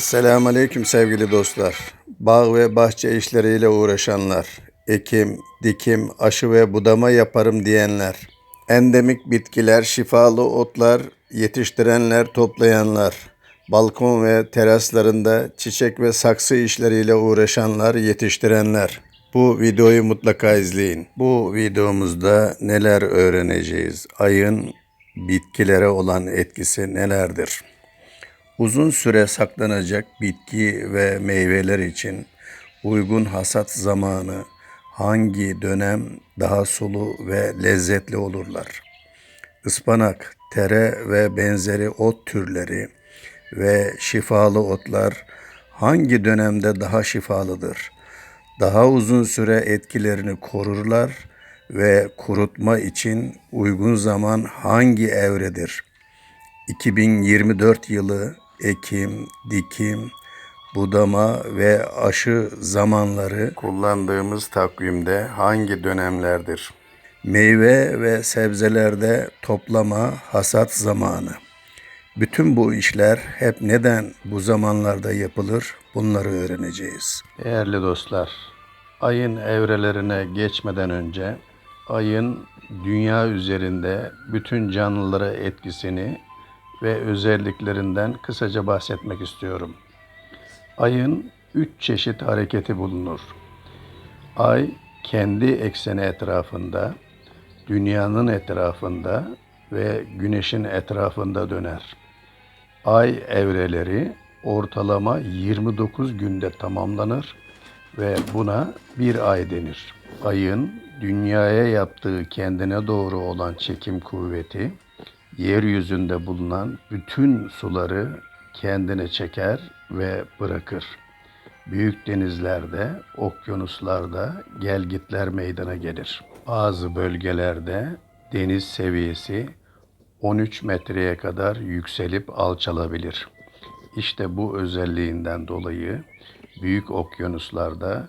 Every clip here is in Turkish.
Esselamu Aleyküm sevgili dostlar. Bağ ve bahçe işleriyle uğraşanlar, ekim, dikim, aşı ve budama yaparım diyenler, endemik bitkiler, şifalı otlar yetiştirenler, toplayanlar, balkon ve teraslarında çiçek ve saksı işleriyle uğraşanlar, yetiştirenler. Bu videoyu mutlaka izleyin. Bu videomuzda neler öğreneceğiz? Ayın bitkilere olan etkisi nelerdir? Uzun süre saklanacak bitki ve meyveler için uygun hasat zamanı hangi dönem daha sulu ve lezzetli olurlar? Ispanak, tere ve benzeri ot türleri ve şifalı otlar hangi dönemde daha şifalıdır? Daha uzun süre etkilerini korurlar ve kurutma için uygun zaman hangi evredir? 2024 yılı ekim, dikim, budama ve aşı zamanları kullandığımız takvimde hangi dönemlerdir? Meyve ve sebzelerde toplama, hasat zamanı. Bütün bu işler hep neden bu zamanlarda yapılır? Bunları öğreneceğiz. Değerli dostlar, ayın evrelerine geçmeden önce ayın dünya üzerinde bütün canlılara etkisini ve özelliklerinden kısaca bahsetmek istiyorum. Ayın üç çeşit hareketi bulunur. Ay kendi ekseni etrafında, dünyanın etrafında ve güneşin etrafında döner. Ay evreleri ortalama 29 günde tamamlanır ve buna bir ay denir. Ayın dünyaya yaptığı kendine doğru olan çekim kuvveti yeryüzünde bulunan bütün suları kendine çeker ve bırakır. Büyük denizlerde, okyanuslarda gelgitler meydana gelir. Bazı bölgelerde deniz seviyesi 13 metreye kadar yükselip alçalabilir. İşte bu özelliğinden dolayı büyük okyanuslarda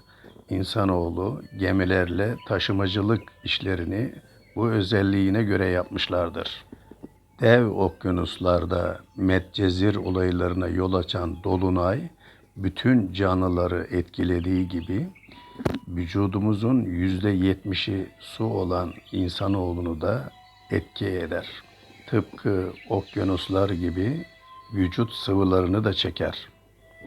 insanoğlu gemilerle taşımacılık işlerini bu özelliğine göre yapmışlardır. Dev okyanuslarda Medcezir olaylarına yol açan dolunay bütün canlıları etkilediği gibi vücudumuzun yüzde yetmişi su olan insanoğlunu da etki eder. Tıpkı okyanuslar gibi vücut sıvılarını da çeker.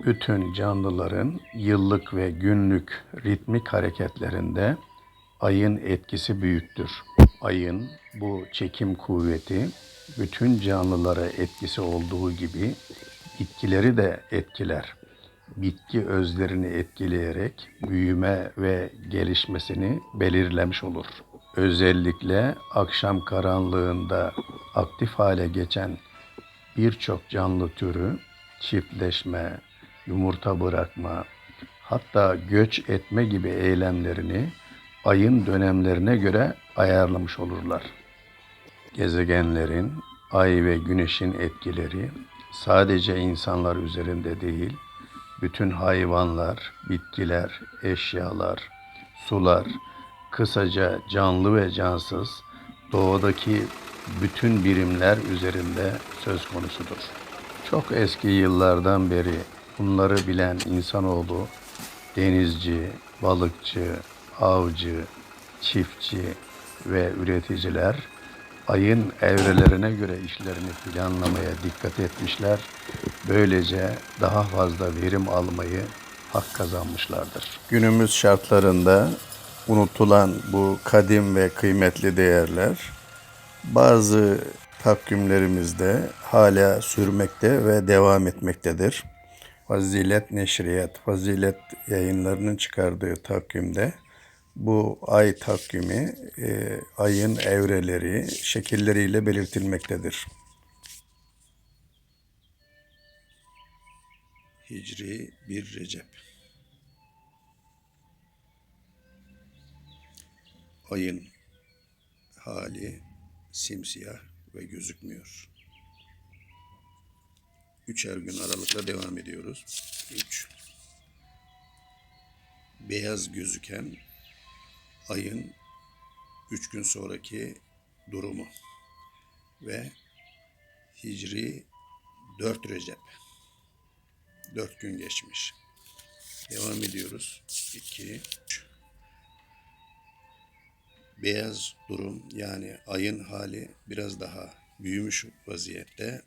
Bütün canlıların yıllık ve günlük ritmik hareketlerinde ayın etkisi büyüktür. Ayın bu çekim kuvveti bütün canlılara etkisi olduğu gibi bitkileri de etkiler. Bitki özlerini etkileyerek büyüme ve gelişmesini belirlemiş olur. Özellikle akşam karanlığında aktif hale geçen birçok canlı türü çiftleşme, yumurta bırakma, hatta göç etme gibi eylemlerini ayın dönemlerine göre ayarlamış olurlar. Gezegenlerin, ay ve güneşin etkileri sadece insanlar üzerinde değil, bütün hayvanlar, bitkiler, eşyalar, sular, kısaca canlı ve cansız doğadaki bütün birimler üzerinde söz konusudur. Çok eski yıllardan beri bunları bilen insanoğlu denizci, balıkçı, avcı, çiftçi ve üreticiler ayın evrelerine göre işlerini planlamaya dikkat etmişler. Böylece daha fazla verim almayı hak kazanmışlardır. Günümüz şartlarında unutulan bu kadim ve kıymetli değerler bazı takvimlerimizde hala sürmekte ve devam etmektedir. Fazilet Neşriyat, Fazilet yayınlarının çıkardığı takvimde bu ay takvimi e, ayın evreleri şekilleriyle belirtilmektedir. Hicri 1 Recep Ayın hali simsiyah ve gözükmüyor. Üçer gün aralıkla devam ediyoruz. Üç. Beyaz gözüken ayın üç gün sonraki durumu ve Hicri 4 Recep 4 gün geçmiş. Devam ediyoruz. 2 Beyaz durum yani ayın hali biraz daha büyümüş vaziyette.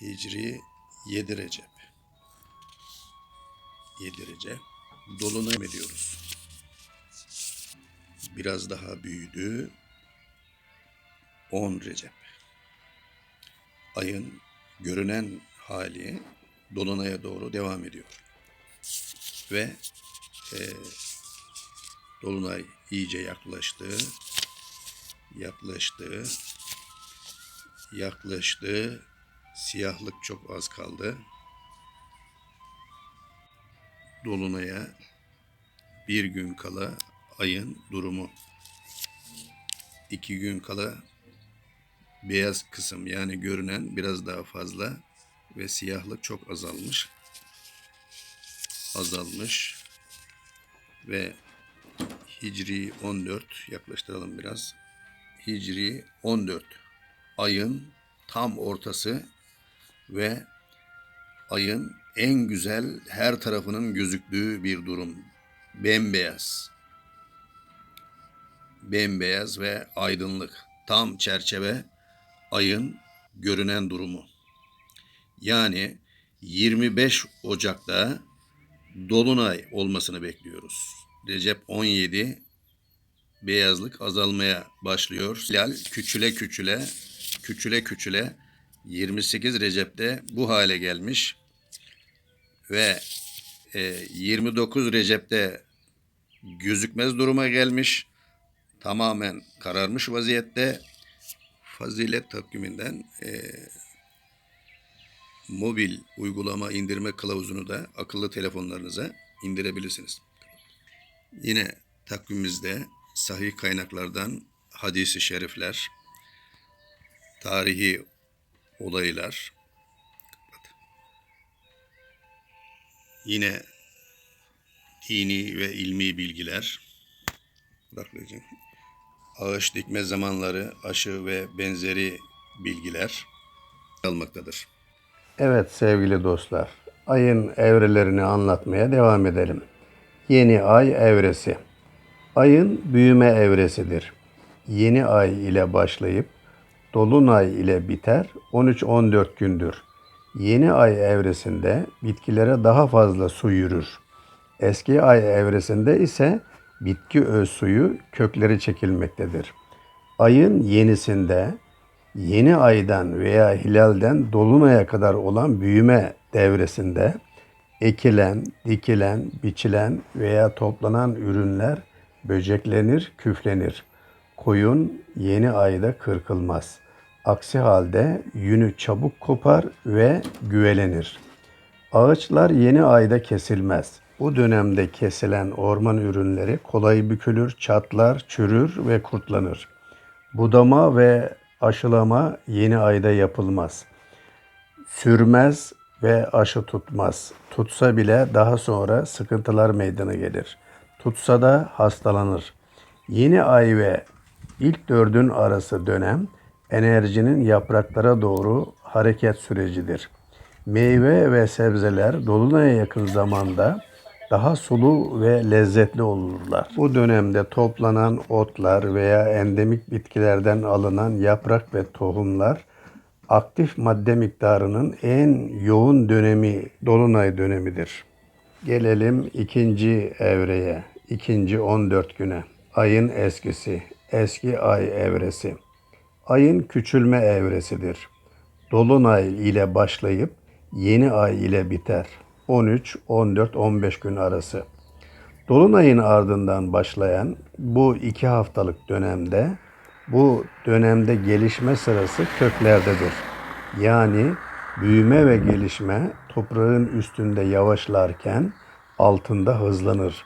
Hicri 7 Recep. 7 Recep. Dolunay ediyoruz. Biraz daha büyüdü. 10 Recep. Ayın görünen hali Dolunay'a doğru devam ediyor. Ve e, Dolunay iyice yaklaştı. Yaklaştı. Yaklaştı. Siyahlık çok az kaldı. Dolunay'a bir gün kala ayın durumu. iki gün kala beyaz kısım yani görünen biraz daha fazla ve siyahlık çok azalmış. Azalmış ve Hicri 14 yaklaştıralım biraz. Hicri 14 ayın tam ortası ve ayın en güzel her tarafının gözüktüğü bir durum. Bembeyaz. Bembeyaz ve aydınlık. Tam çerçeve ayın görünen durumu. Yani 25 Ocak'ta Dolunay olmasını bekliyoruz. Recep 17 beyazlık azalmaya başlıyor. Hilal küçüle küçüle küçüle küçüle 28 Recep'te bu hale gelmiş ve e, 29 Recep'te gözükmez duruma gelmiş. Tamamen kararmış vaziyette. Fazilet takviminden e, mobil uygulama indirme kılavuzunu da akıllı telefonlarınıza indirebilirsiniz. Yine takvimimizde sahih kaynaklardan hadisi şerifler, tarihi olaylar, yine dini ve ilmi bilgiler. Ağaç dikme zamanları, aşı ve benzeri bilgiler almaktadır. Evet sevgili dostlar, ayın evrelerini anlatmaya devam edelim. Yeni ay evresi. Ayın büyüme evresidir. Yeni ay ile başlayıp dolunay ile biter 13-14 gündür. Yeni ay evresinde bitkilere daha fazla su yürür. Eski ay evresinde ise bitki öz suyu kökleri çekilmektedir. Ayın yenisinde yeni aydan veya hilalden dolunaya kadar olan büyüme devresinde ekilen, dikilen, biçilen veya toplanan ürünler böceklenir, küflenir. Koyun yeni ayda kırkılmaz. Aksi halde yünü çabuk kopar ve güvelenir. Ağaçlar yeni ayda kesilmez. Bu dönemde kesilen orman ürünleri kolay bükülür, çatlar, çürür ve kurtlanır. Budama ve aşılama yeni ayda yapılmaz. Sürmez ve aşı tutmaz. Tutsa bile daha sonra sıkıntılar meydana gelir. Tutsa da hastalanır. Yeni ay ve ilk dördün arası dönem enerjinin yapraklara doğru hareket sürecidir. Meyve ve sebzeler dolunaya yakın zamanda daha sulu ve lezzetli olurlar. Bu dönemde toplanan otlar veya endemik bitkilerden alınan yaprak ve tohumlar aktif madde miktarının en yoğun dönemi dolunay dönemidir. Gelelim ikinci evreye, ikinci 14 güne. Ayın eskisi, eski ay evresi. Ayın küçülme evresidir. Dolunay ile başlayıp yeni ay ile biter. 13, 14, 15 gün arası. Dolunayın ardından başlayan bu iki haftalık dönemde bu dönemde gelişme sırası köklerdedir. Yani büyüme ve gelişme toprağın üstünde yavaşlarken altında hızlanır.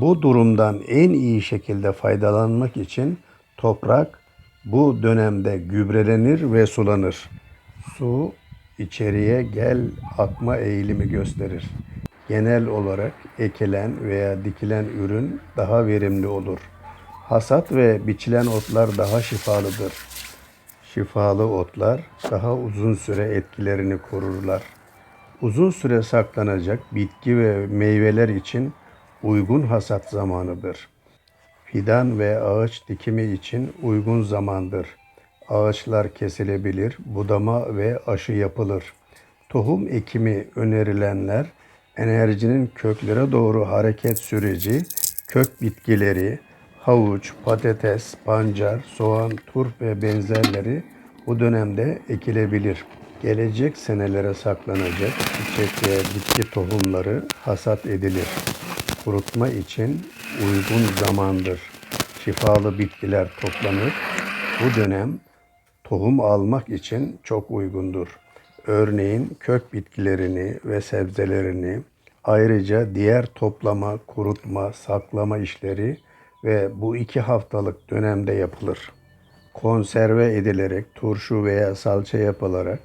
Bu durumdan en iyi şekilde faydalanmak için toprak bu dönemde gübrelenir ve sulanır. Su içeriye gel akma eğilimi gösterir. Genel olarak ekilen veya dikilen ürün daha verimli olur. Hasat ve biçilen otlar daha şifalıdır. Şifalı otlar daha uzun süre etkilerini korurlar. Uzun süre saklanacak bitki ve meyveler için uygun hasat zamanıdır. Fidan ve ağaç dikimi için uygun zamandır. Ağaçlar kesilebilir, budama ve aşı yapılır. Tohum ekimi önerilenler enerjinin köklere doğru hareket süreci, kök bitkileri, havuç, patates, pancar, soğan, turp ve benzerleri bu dönemde ekilebilir. Gelecek senelere saklanacak çiçek ve bitki tohumları hasat edilir kurutma için uygun zamandır. Şifalı bitkiler toplanır. Bu dönem tohum almak için çok uygundur. Örneğin kök bitkilerini ve sebzelerini ayrıca diğer toplama, kurutma, saklama işleri ve bu iki haftalık dönemde yapılır konserve edilerek turşu veya salça yapılarak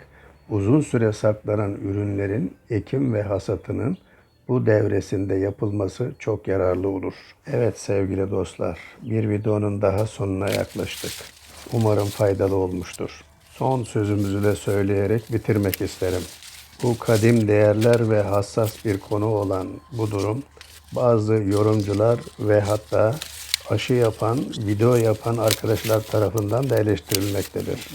uzun süre saklanan ürünlerin ekim ve hasatının bu devresinde yapılması çok yararlı olur. Evet sevgili dostlar, bir videonun daha sonuna yaklaştık. Umarım faydalı olmuştur. Son sözümüzü de söyleyerek bitirmek isterim. Bu kadim değerler ve hassas bir konu olan bu durum bazı yorumcular ve hatta aşı yapan, video yapan arkadaşlar tarafından da eleştirilmektedir.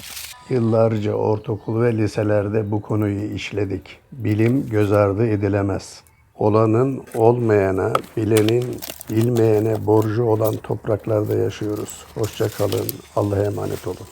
Yıllarca ortaokul ve liselerde bu konuyu işledik. Bilim göz ardı edilemez. Olanın olmayana, bilenin bilmeyene borcu olan topraklarda yaşıyoruz. Hoşça kalın. Allah'a emanet olun.